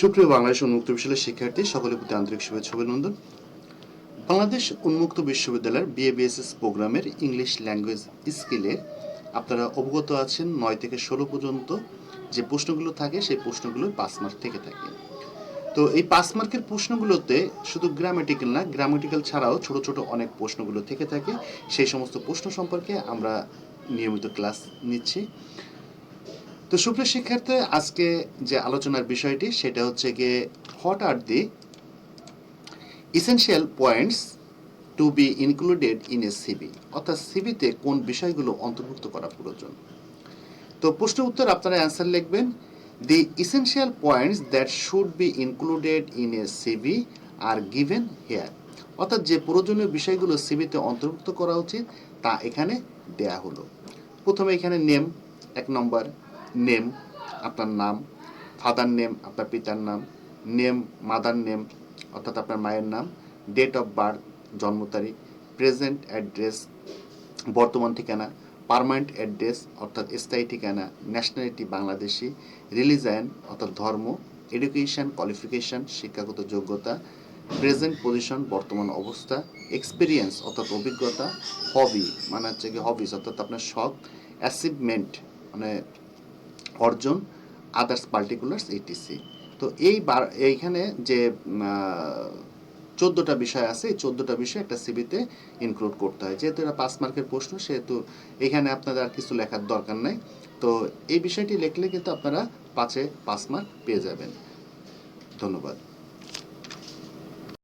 সুপ্রিয় বাংলাদেশ উন্মুক্ত বিশ্ববিদ্যালয়ের শিক্ষার্থী, সকলের প্রতি আন্তরিক শুভেচ্ছা অভিনন্দন। বাংলাদেশ উন্মুক্ত বিশ্ববিদ্যালয়ের বিএবিএসএস প্রোগ্রামের ইংলিশ ল্যাঙ্গুয়েজ স্কিলে আপনারা অবগত আছেন নয় থেকে ষোলো পর্যন্ত যে প্রশ্নগুলো থাকে, সেই প্রশ্নগুলো পাঁচ মার্ক থেকে থাকে। তো এই পাঁচ মার্কের প্রশ্নগুলোতে শুধু গ্রামেটিক্যাল না গ্রামেটিক্যাল ছাড়াও ছোট ছোট অনেক প্রশ্নগুলো থেকে থাকে। সেই সমস্ত প্রশ্ন সম্পর্কে আমরা নিয়মিত ক্লাস নিচ্ছি। তো সুপ্রিয় শিক্ষার্থী, আজকে যে আলোচনার বিষয়টি, সেটা হচ্ছে গিয়ে what are the essential points to be included in a CB অর্থাৎ সিবিতে কোন বিষয়গুলো অন্তর্ভুক্ত করা প্রয়োজন? তো প্রশ্ন উত্তর আপনারা অ্যান্সার লিখবেন। The essential points that should be included in a CB are given here অর্থাৎ যে প্রয়োজনীয় বিষয়গুলো সিবিতে অন্তর্ভুক্ত করা উচিত, তা এখানে দেয়া হলো। প্রথমে এখানে নেম এক নম্বর। নেম আপনার নাম, ফাদার নেম আপনার পিতার নাম, নেম, মাদার নেম অর্থাৎ আপনার মায়ের নাম ডেট অফ বার্থ জন্ম তারিখ প্রেজেন্ট অ্যাড্রেস বর্তমান ঠিকানা পার্মানেন্ট অ্যাড্রেস অর্থাৎ স্থায়ী ঠিকানা ন্যাশনালিটি বাংলাদেশি রিলিজান অর্থাৎ ধর্ম এডুকেশন কোয়ালিফিকেশন শিক্ষাগত যোগ্যতা প্রেজেন্ট পজিশন বর্তমান অবস্থা এক্সপিরিয়েন্স অর্থাৎ অভিজ্ঞতা হবি মানে হচ্ছে কি হবিস অর্থাৎ আপনার শখ অ্যাচিভমেন্ট মানে অর্জন আদার্স পার্টিকুলার্স ইটিসি তো এই এইখানে যে চোদ্দোটা বিষয় আছে, এই চোদ্দোটা বিষয় একটা সিবিতে ইনক্লুড করতে হয়। যেহেতু এটা পাঁচ মার্কের প্রশ্ন, সেহেতু এখানে আপনাদের আর কিছু লেখার দরকার নাই। তো এই বিষয়টি লিখলে কিন্তু আপনারা পাঁচে পাঁচ মার্ক পেয়ে যাবেন। ধন্যবাদ।